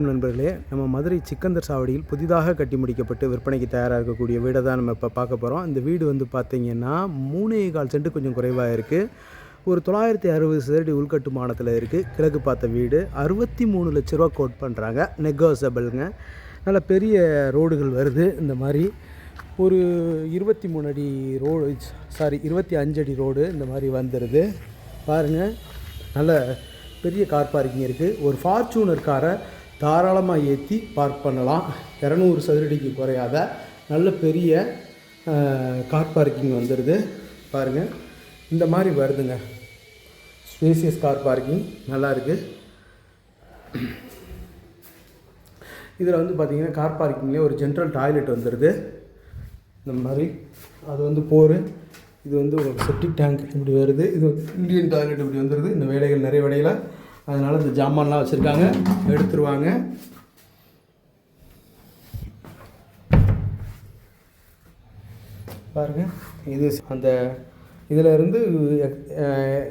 நண்பர்களே நம்ம மதுரை சிக்கந்தர் சாவடியில் புதிதாக கட்டி முடிக்கப்பட்டு விற்பனைக்கு தயாராக இருக்கக்கூடிய வீடை தான் நம்ம இப்போ பார்க்க போகிறோம் இந்த வீடு வந்து பார்த்திங்கன்னா மூணே கால் சென்ட் கொஞ்சம் குறைவாக இருக்குது ஒரு தொள்ளாயிரத்தி அறுபது சதுரடி உள்கட்டுமானத்தில் இருக்குது கிழக்கு பார்த்த வீடு அறுபத்தி மூணு லட்ச ரூபா கோட் பண்ணுறாங்க நெகோசபிள்ங்க நல்ல பெரிய ரோடுகள் வருது இந்த மாதிரி. ஒரு இருபத்தி மூணு அடி ரோடு சாரி இருபத்தி அஞ்சு அடி ரோடு இந்த மாதிரி வந்துடுது பாருங்கள் நல்ல பெரிய கார் பார்க்கிங் இருக்குது ஒரு ஃபார்ச்சூனர் காரை தாராளமாக ஏற்றி பார்க் பண்ணலாம். இரநூறு சதுரடிக்கு குறையாத நல்ல பெரிய கார் பார்க்கிங் வந்துடுது பாருங்கள் இந்த மாதிரி வருதுங்க. ஸ்பேசியஸ் கார் பார்க்கிங் நல்லா இருக்குது இதில் வந்து பார்த்திங்கன்னா கார் பார்க்கிங்லேயே ஒரு ஜென்ரல் டாய்லெட் வந்துடுது இந்த மாதிரி. அது வந்து போர். இது வந்து ஒரு செப்டிக் டேங்க் இப்படி வருது. இது இந்தியன் டாய்லெட் இப்படி வந்துடுது இந்த வேலைகள் நிறைய வேலையில் அதனால் இந்த ஜாமான்லாம் வச்சுருக்காங்க எடுத்துருவாங்க. பாருங்கள் இது அந்த இதில் இருந்து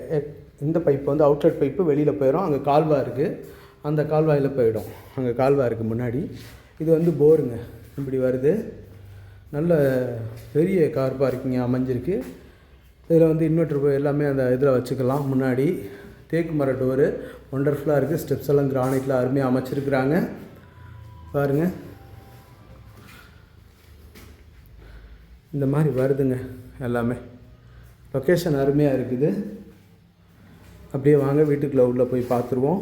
எக்- இந்த பைப் வந்து அவுட்லெட் பைப்பு வெளியில் போயிடும் அங்கே கால்வா இருக்குது அந்த கால்வாயில் போயிடும். அங்கே கால்வா இருக்குது முன்னாடி. இது வந்து போருங்க. இப்படி வருது. நல்ல பெரிய கார் பார்க்கிங் அமைஞ்சிருக்கு. இதில் வந்து இன்வெர்ட்ரு எல்லாமே அந்த இதில் வச்சுக்கலாம் முன்னாடி. தேக்கு மர டோரு. ஒண்டர்ஃபுல்லாக இருக்குது ஸ்டெப்ஸ் எல்லாம் கிரானைட்டில் அருமையாக அமைச்சிருக்கிறாங்க. பாருங்கள் இந்த மாதிரி வருதுங்க எல்லாமே. லொக்கேஷன் அருமையாக இருக்குது. அப்படியே வாங்க வீட்டுக்குள்ளே உள்ளே போய் பார்த்துருவோம்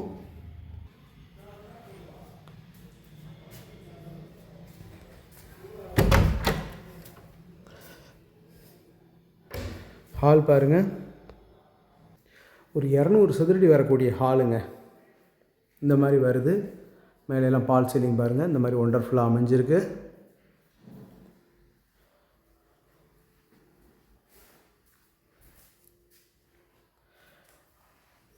ஹால் பாருங்கள் ஒரு இரநூறு சதுரடி வரக்கூடிய ஹாலுங்க. இந்த மாதிரி வருது. மேலெல்லாம் பால் சீலிங் பாருங்கள் இந்த மாதிரி ஒண்டர்ஃபுல்லாக அமைஞ்சிருக்கு.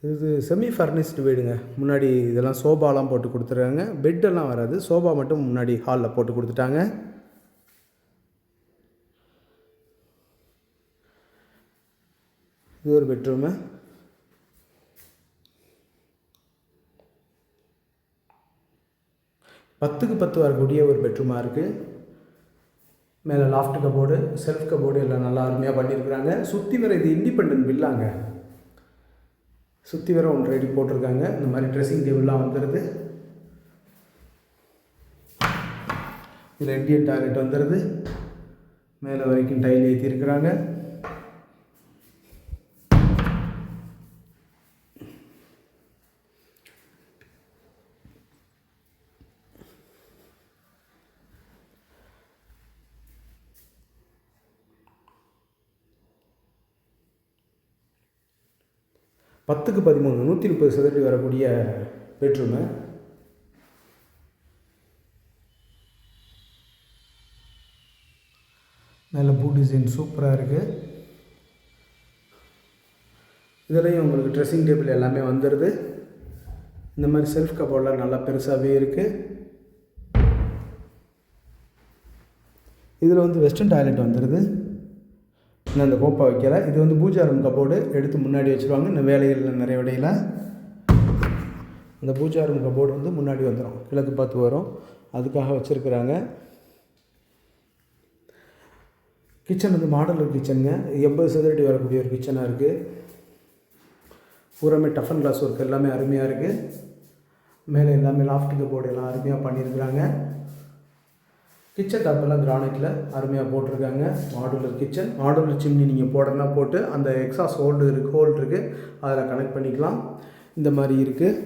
இது செமி ஃபர்னிஷ்டு வீடுங்க. முன்னாடி இதெல்லாம் சோபாலாம் போட்டு கொடுத்துருக்காங்க. பெட்டெல்லாம் வராது. சோபா மட்டும் முன்னாடி ஹாலில் போட்டு கொடுத்துட்டாங்க. இது ஒரு பெட்ரூமு பத்துக்கு பத்து வரக்கூடிய ஒரு பெட்ரூமாக இருக்குது மேலே லாஃப்ட் கபோர்டு செல்ஃப் கபோர்டு எல்லாம் நல்லா அருமையாக பண்ணியிருக்கிறாங்க சுற்றி வர இது இண்டிபெண்ட் பில்லாங்க சுற்றி வர ஒன்று ரெடி போட்டிருக்காங்க. இந்த மாதிரி ட்ரெஸ்ஸிங் டேபிள்லாம் வந்துடுது இதில் இண்டியன் டாய்லெட் வந்துடுது மேலே வரைக்கும் டைல் ஏற்றிருக்கிறாங்க பத்துக்கு பதிமூணு நூற்றி முப்பது சதுரடி வரக்கூடிய பெட்ரூமு. நல்ல பூ டிசைன் சூப்பராக இருக்குது இதுலேயும் உங்களுக்கு ட்ரெஸ்ஸிங் டேபிள் எல்லாமே வந்துடுது இந்த மாதிரி செல்ஃப் கபோர்டெலாம் நல்லா பெருசாகவே இருக்குது இதில் வந்து வெஸ்டர்ன் டாய்லெட் வந்துடுது இன்னும் அந்த கோப்பா வைக்கலை. இது வந்து பூஜா ரூம் கபோர்டு எடுத்து முன்னாடி வச்சுருவாங்க. இன்னும் வேலைகள் நிறைய வேலையில் அந்த பூஜா ரூம் கபோர்டு வந்து முன்னாடி வந்துடும் கிழக்கு பார்த்து வரும். அதுக்காக வச்சுருக்குறாங்க. கிச்சன் வந்து மாடலர் கிச்சனுங்க எண்பது சதுரடி வரக்கூடிய ஒரு கிச்சனாக இருக்குது பூராமே டஃபன் கிளாஸ் ஒர்க் எல்லாமே அருமையாக இருக்குது மேலே எல்லாமே லாஃப்ட் கபோர்டு எல்லாம் அருமையாக பண்ணியிருக்கிறாங்க. கிச்சன் டாப்பெல்லாம் கிரானைட்டில் அருமையாக போட்டிருக்காங்க. மாடுலர் கிச்சன் மாடுலர் சிம்னி நீங்கள் போடனா போட்டு அந்த எக்ஸாஸ் ஹோல்டு இருக்குது ஹோல்டு இருக்குது அதில் கனெக்ட் பண்ணிக்கலாம். இந்த மாதிரி இருக்குது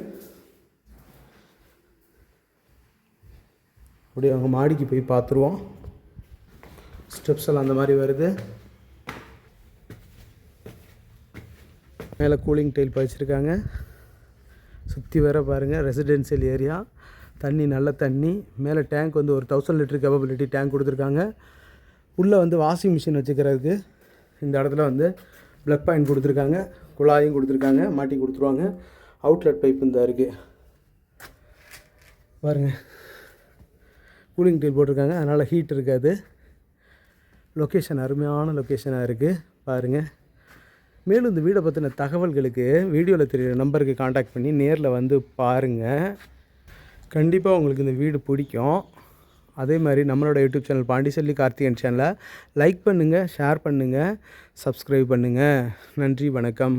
அப்படியே அவங்க மாடிக்கு போய் பார்த்துருவோம். ஸ்டெப்ஸ் எல்லாம் அந்த மாதிரி வருது. மேலே கூலிங் டைல் பதிச்சிருக்காங்க சுற்றி வர பாருங்கள் ரெசிடென்சியல் ஏரியா தண்ணி நல்ல தண்ணி. மேலே டேங்க் வந்து ஒரு தௌசண்ட் லிட்டர் கேப்பபிலிட்டி டேங்க் கொடுத்துருக்காங்க. உள்ளே வந்து வாஷிங் மிஷின் வச்சுக்கிறதுக்கு இந்த இடத்துல வந்து ப்ளக் பாயிண்ட் கொடுத்துருக்காங்க. குழாயும் கொடுத்துருக்காங்க மாட்டி கொடுத்துருவாங்க. அவுட்லெட் பைப் இந்த இருக்குது பாருங்கள் கூலிங் டீல் போட்டிருக்காங்க. அதனால் ஹீட் இருக்காது. லொக்கேஷன் அருமையான லொக்கேஷனாக இருக்குது பாருங்கள் மேலும் இந்த வீடை பற்றின தகவல்களுக்கு வீடியோவில் தெரிகிற நம்பருக்கு காண்டாக்ட் பண்ணி நேரில் வந்து பாருங்கள் கண்டிப்பாக உங்களுக்கு இந்த வீடு பிடிக்கும். அதே மாதிரி நம்மளோட யூடியூப் சேனல் பாண்டிச்செல்வி கார்த்திகன் சேனலை லைக் பண்ணுங்கள் ஷேர் பண்ணுங்கள் சப்ஸ்கிரைப் பண்ணுங்கள் நன்றி வணக்கம்.